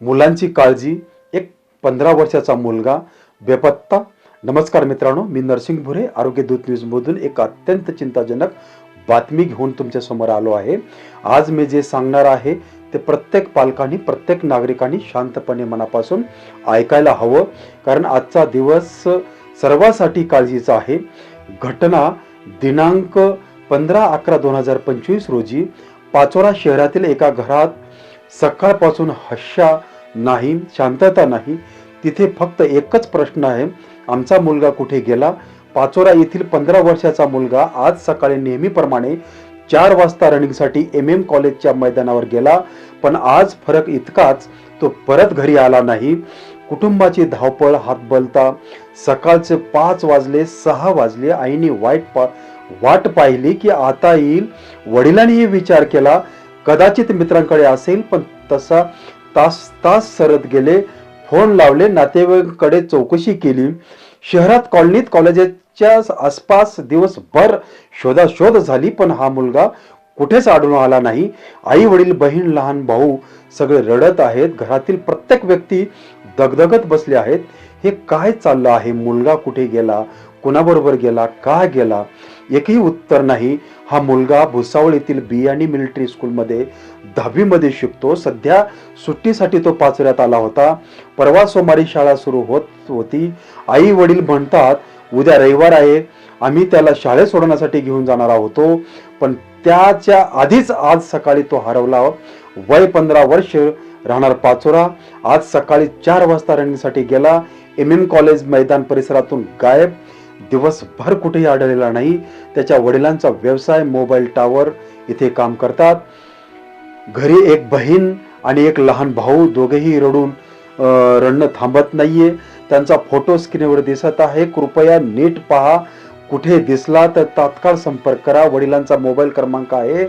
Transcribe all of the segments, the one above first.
मुलांची काळजी एक पंधरा वर्षाचा मुलगा बेपत्ता. नमस्कार मित्रांनो मी नरसिंग भुरे आरोग्य दूत न्यूजमधून एक अत्यंत चिंताजनक बातमी घेऊन तुमच्यासमोर आलो आहे. आज मी जे सांगणार आहे ते प्रत्येक पालकांनी प्रत्येक नागरिकांनी शांतपणे मनापासून ऐकायला हवं. कारण आजचा दिवस सर्वांसाठी काळजीचा आहे. घटना दिनांक पंधरा अकरा दोन हजार पंचवीस रोजी पाचोरा शहरातील एका घरात सकाळपासून हशा नाही शांतता नाही. तिथे फक्त एकच प्रश्न आहे. आमचा मुलगा कुठे गेला? पाचोरा येथील पंधरा वर्षाचा मुलगा आज सकाळी नेहमीप्रमाणे चार वाजता रनिंगसाठी एम एम कॉलेजच्या मैदानावर गेला पण आज फरक इतकाच तो परत घरी आला नाही. कुटुंबाची धावपळ हातबलता सकाळचे पाच वाजले सहा वाजले आईने वाईट पा वाट पाहिली की आता येईल. वडिलांनीही विचार केला कदाचित मित्रांकडे असेल पण तसा तास तास सरत गेले फोन लावले नातेवाईकांकडे चौकशी केली. शहरात कॉलनीत कॉलेजच्या आसपास दिवसभर शोधाशोध झाली पण हा मुलगा कुठेच आढळून आला नाही? आई वडील बहीण लहान भाऊ सगळे रडत आहेत. घरातील प्रत्येक व्यक्ती दगदगत बसले आहेत. हे काय चाललं आहे? मुलगा कुठे गेला? कुणाबरोबर गेला का गेला? एकही उत्तर नाही. हा मुलगा भुसावळ येथील बियाणी मिलिटरी स्कूलमध्ये दहावीमध्ये शिकतो. सध्या सुट्टीसाठी तो पाचोऱ्यात आला होता. परवा सोमवारी शाळा सुरू होत होती. आई वडील म्हणतात उद्या रविवार आहे. आम्ही त्याला शाळेत सोडण्यासाठी घेऊन जाणार होतो पण त्याच्या आधीच आज सकाळी तो हरवला. वय पंधरा वर्ष राहणार पाचोरा. आज सकाळी चार वाजता रनिंगसाठी गेला. एम एम कॉलेज मैदान परिसरातून गायब. दिवसभर कुठेही आढळलेला नाही. त्याच्या वडिलांचा व्यवसाय मोबाईल टावर इथे काम करतात. घरी एक बहीण आणि एक लहान भाऊ दोघेही रडून रडणं थांबत नाहीये. त्यांचा फोटो स्क्रीनवर दिसत आहे. कृपया नीट पहा. कुठे दिसला तर तात्काळ संपर्क करा. वडिलांचा मोबाईल क्रमांक आहे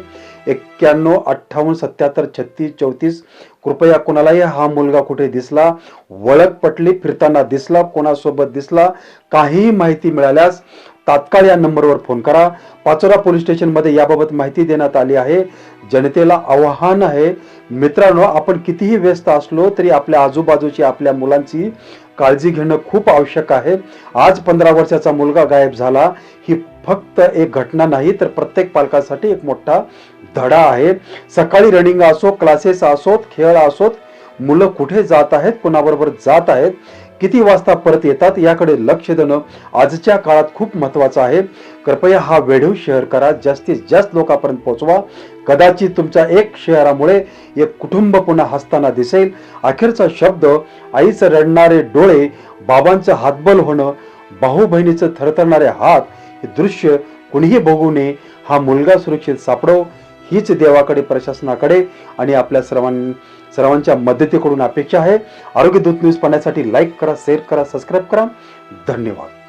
एक्क्याण्णव अठ्ठावन्न सत्याहत्तर छत्तीस चौतीस. कृपया कोणालाही हा मुलगा कुठे दिसला वळख पटली फिरताना दिसला कोणासोबत दिसला काहीही माहिती मिळाल्यास तात्काळ या नंबरवर फोन करा. पाचोरा पोलीस स्टेशनमध्ये याबाबत माहिती देण्यात आली आहे. जनतेला आव्हान आहे. मित्रांनो आपण कितीही व्यस्त असलो तरी आपल्या आजूबाजूची आपल्या मुलांची काळजी घेणं खूप आवश्यक आहे. आज पंधरा वर्षाचा मुलगा गायब झाला. ही फक्त एक घटना नाही तर प्रत्येक पालकासाठी एक मोठा धडा आहे. सकाळी रनिंग असो क्लासेस असोत खेळ असोत मुलं कुठे जात आहेत कोणाबरोबर जात आहेत किती वाजता परत येतात याकडे लक्ष देणं आजच्या काळात खूप महत्वाचं आहे. कृपया हा व्हिडिओ शेअर करा जास्तीत जास्त लोकांपर्यंत पोहोचवा. कदाचित तुमच्या एक शेअरामुळे एक कुटुंब पुन्हा हसताना दिसेल. अखेरचा शब्द आईचं रडणारे डोळे बाबांचं हातबल होणं भाऊ बहिणीचं थरथरणारे हात हे दृश्य कुणीही बघू नये. हा मुलगा सुरक्षित सापडो हीच देवाकडे प्रशासनाकडे आणि आपल्या सर्वांनी सर्वांच्या मदतीकडून अपेक्षा आहे. आरोग्य दूत न्यूज पाहण्यासाठी लाईक करा शेअर करा सबस्क्राईब करा. धन्यवाद.